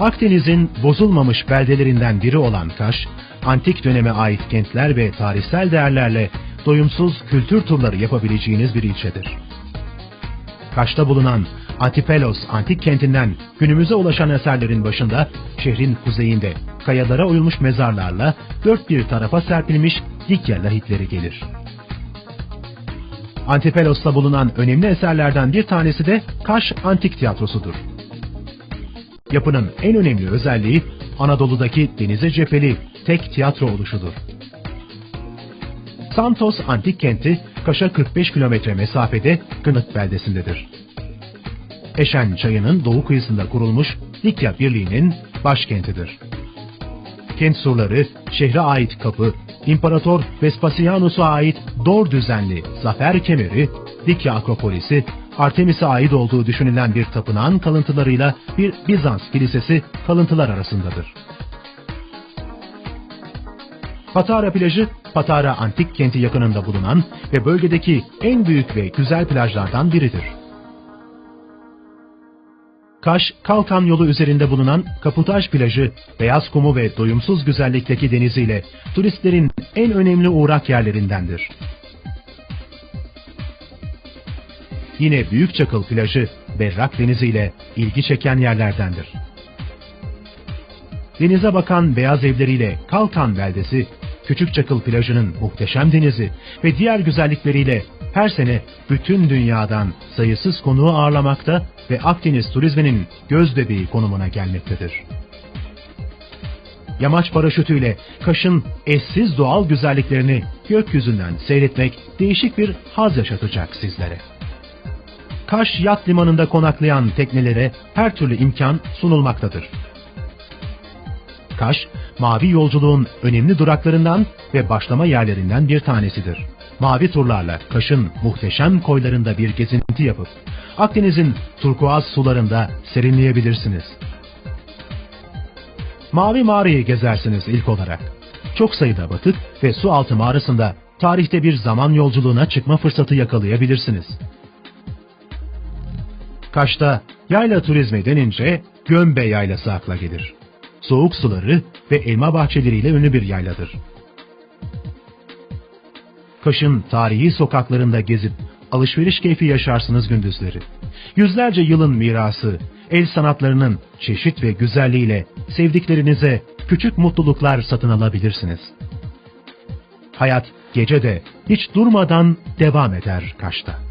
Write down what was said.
Akdeniz'in bozulmamış beldelerinden biri olan Kaş, antik döneme ait kentler ve tarihsel değerlerle doyumsuz kültür turları yapabileceğiniz bir ilçedir. Kaş'ta bulunan Antipelos antik kentinden günümüze ulaşan eserlerin başında şehrin kuzeyinde kayalara oyulmuş mezarlarla dört bir tarafa serpilmiş Likya lahitleri gelir. Antipelos'ta bulunan önemli eserlerden bir tanesi de Kaş Antik Tiyatrosu'dur. Yapının en önemli özelliği Anadolu'daki denize cepheli tek tiyatro oluşudur. Santos antik kenti Kaş'a 45 kilometre mesafede Gınık beldesindedir. Eşen çayının doğu kıyısında kurulmuş Likya Birliği'nin başkentidir. Kent surları, şehre ait kapı, İmparator Vespasianus'a ait dor düzenli zafer kemeri, Likya Akropolisi, Artemis'e ait olduğu düşünülen bir tapınağın kalıntılarıyla bir Bizans kilisesi kalıntılar arasındadır. Patara plajı, Patara antik kenti yakınında bulunan ve bölgedeki en büyük ve güzel plajlardan biridir. Kaş, Kalkan yolu üzerinde bulunan Kaputaj plajı, beyaz kumu ve doyumsuz güzellikteki deniziyle turistlerin en önemli uğrak yerlerindendir. Yine Büyükçakıl plajı, berrak deniziyle ilgi çeken yerlerdendir. Denize bakan beyaz evleriyle Kalkan beldesi, Küçükçakıl plajının muhteşem denizi ve diğer güzellikleriyle her sene bütün dünyadan sayısız konuğu ağırlamakta ve Akdeniz turizminin göz bebeği konumuna gelmektedir. Yamaç paraşütüyle Kaş'ın eşsiz doğal güzelliklerini gökyüzünden seyretmek değişik bir haz yaşatacak sizlere. Kaş yat limanında konaklayan teknelere her türlü imkan sunulmaktadır. Kaş, mavi yolculuğun önemli duraklarından ve başlama yerlerinden bir tanesidir. Mavi turlarla Kaş'ın muhteşem koylarında bir gezinti yapıp Akdeniz'in turkuaz sularında serinleyebilirsiniz. Mavi mağarayı gezersiniz ilk olarak. Çok sayıda batık ve su altı mağarasında tarihte bir zaman yolculuğuna çıkma fırsatı yakalayabilirsiniz. Kaş'ta yayla turizmi denince Gömbe Yaylası akla gelir. Soğuk suları ve elma bahçeleriyle ünlü bir yayladır. Kaş'ın tarihi sokaklarında gezip alışveriş keyfi yaşarsınız gündüzleri. Yüzlerce yılın mirası, el sanatlarının çeşit ve güzelliğiyle sevdiklerinize küçük mutluluklar satın alabilirsiniz. Hayat gece de hiç durmadan devam eder Kaş'ta.